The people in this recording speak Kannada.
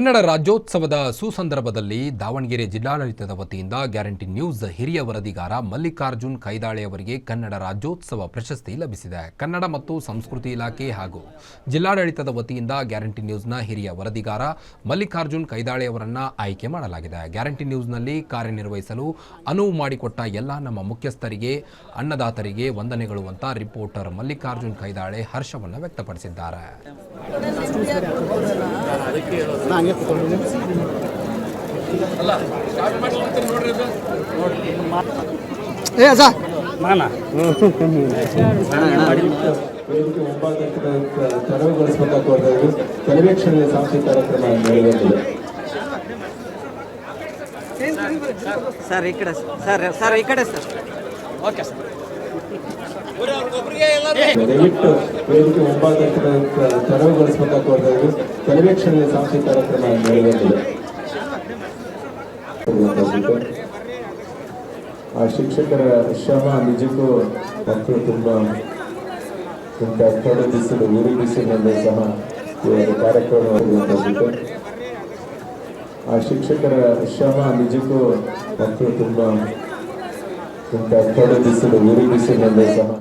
ಕನ್ನಡ ರಾಜ್ಯೋತ್ಸವದ ಸುಸಂದರ್ಭದಲ್ಲಿ ದಾವಣಗೆರೆ ಜಿಲ್ಲಾಡಳಿತದ ವತಿಯಿಂದ ಗ್ಯಾರಂಟಿ ನ್ಯೂಸ್ ಹಿರಿಯ ವರದಿಗಾರ ಮಲ್ಲಿಕಾರ್ಜುನ್ ಕೈದಾಳೆ ಅವರಿಗೆ ಕನ್ನಡ ರಾಜ್ಯೋತ್ಸವ ಪ್ರಶಸ್ತಿ ಲಭಿಸಿದೆ. ಕನ್ನಡ ಮತ್ತು ಸಂಸ್ಕೃತಿ ಇಲಾಖೆ ಹಾಗೂ ಜಿಲ್ಲಾಡಳಿತದ ವತಿಯಿಂದ ಗ್ಯಾರಂಟಿ ನ್ಯೂಸ್ನ ಹಿರಿಯ ವರದಿಗಾರ ಮಲ್ಲಿಕಾರ್ಜುನ್ ಕೈದಾಳೆ ಅವರನ್ನು ಆಯ್ಕೆ ಮಾಡಲಾಗಿದೆ. ಗ್ಯಾರಂಟಿ ನ್ಯೂಸ್ನಲ್ಲಿ ಕಾರ್ಯನಿರ್ವಹಿಸಲು ಅನುವು ಮಾಡಿಕೊಟ್ಟ ಎಲ್ಲ ನಮ್ಮ ಮುಖ್ಯಸ್ಥರಿಗೆ, ಅನ್ನದಾತರಿಗೆ ವಂದನೆಗಳು ಅಂತ ರಿಪೋರ್ಟರ್ ಮಲ್ಲಿಕಾರ್ಜುನ್ ಕೈದಾಳೆ ಹರ್ಷವನ್ನು ವ್ಯಕ್ತಪಡಿಸಿದ್ದಾರೆ. ಏ ಅಜ್ಜ. ವೇದಿಕೆ ಮುಂಭಾಗದ ತೆರವುಗೊಳಿಸಬೇಕಾಗಿ ಕೋರ್ತಾ ಇದ್ದೀವಿ ಕೆಲವೇ ಕ್ಷಣದಲ್ಲಿ ಸಾಂಸ್ಕೃತಿಕ ಕಾರ್ಯಕ್ರಮ ಸರ್ ಈ ಕಡೆ ಸರ್ ಸರ್ ಈ ಕಡೆ ಸರ್. ದಯವಿಟ್ಟು ವೇದಿಕೆ ಮುಂಭಾಗದ ತೆರವುಗೊಳಿಸಬೇಕಾಗಿ ಕೋರ್ತಾ ಇದ್ದೀವಿ ಸಾಂಸ್ಕೃತಿಕ ಕಾರ್ಯಕ್ರಮ ನಡೆಯಲಿದೆ ಆ ಶಿಕ್ಷಕರ ಶ್ರಮ ನಿಜಕ್ಕೂ ಮಕ್ಕಳು ತುಂಬ ಇಂಥ ಕಡು ಬಿಸಿಲು ಉರಿ ಸಹ ಈ ಒಂದು ಕಾರ್ಯಕ್ರಮ ಆ ಶಿಕ್ಷಕರ ಶ್ರಮ ನಿಜಕ್ಕೂ ಮಕ್ಕಳು ತುಂಬ ಇಂಥ ಕಡು ಬಿಸಿಲು ಉರಿ ಸಹ